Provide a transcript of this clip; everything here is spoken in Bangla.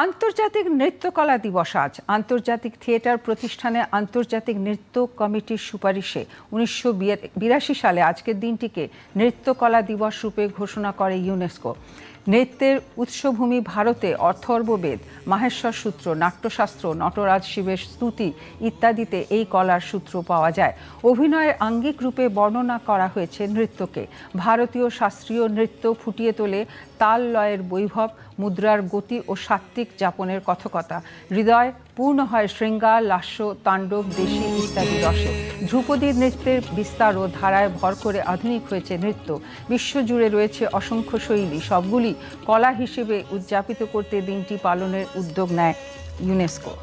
আন্তর্জাতিক নৃত্যকলা দিবস আজ। আন্তর্জাতিক থিয়েটার প্রতিষ্ঠানে আন্তর্জাতিক নৃত্য কমিটির সুপারিশে উনিশশো বিরাশি সালে আজকের দিনটিকে নৃত্যকলা দিবস রূপে ঘোষণা করে ইউনেস্কো। নৃত্যের উৎসভূমি ভারতে অথর্ববেদ মাহেশ্বর সূত্র, নাট্যশাস্ত্র, নটরাজ শিবের স্তুতি ইত্যাদিতে এই কলার সূত্র পাওয়া যায়। অভিনয়ের আঙ্গিক রূপে বর্ণনা করা হয়েছে নৃত্যকে। ভারতীয় শাস্ত্রীয় নৃত্য ফুটিয়ে তোলে তাল লয়ের বৈভব, মুদ্রার গতি ও সাত্ত্বিক যাপনের কথকতা, হৃদয় পূর্ণ হয় শৃঙ্গার, লাস্য, তাণ্ডব, দেশি ইত্যাদি রসে। ধ্রুপদী নৃত্যের বিস্তার ও ধারায় ভর করে আধুনিক হয়েছে নৃত্য। বিশ্বজুড়ে রয়েছে অসংখ্য শৈলী, সবগুলি কলা হিসেবে উদযাপিত করতে দিনটি পালনের উদ্যোগ নেয় ইউনেস্কো।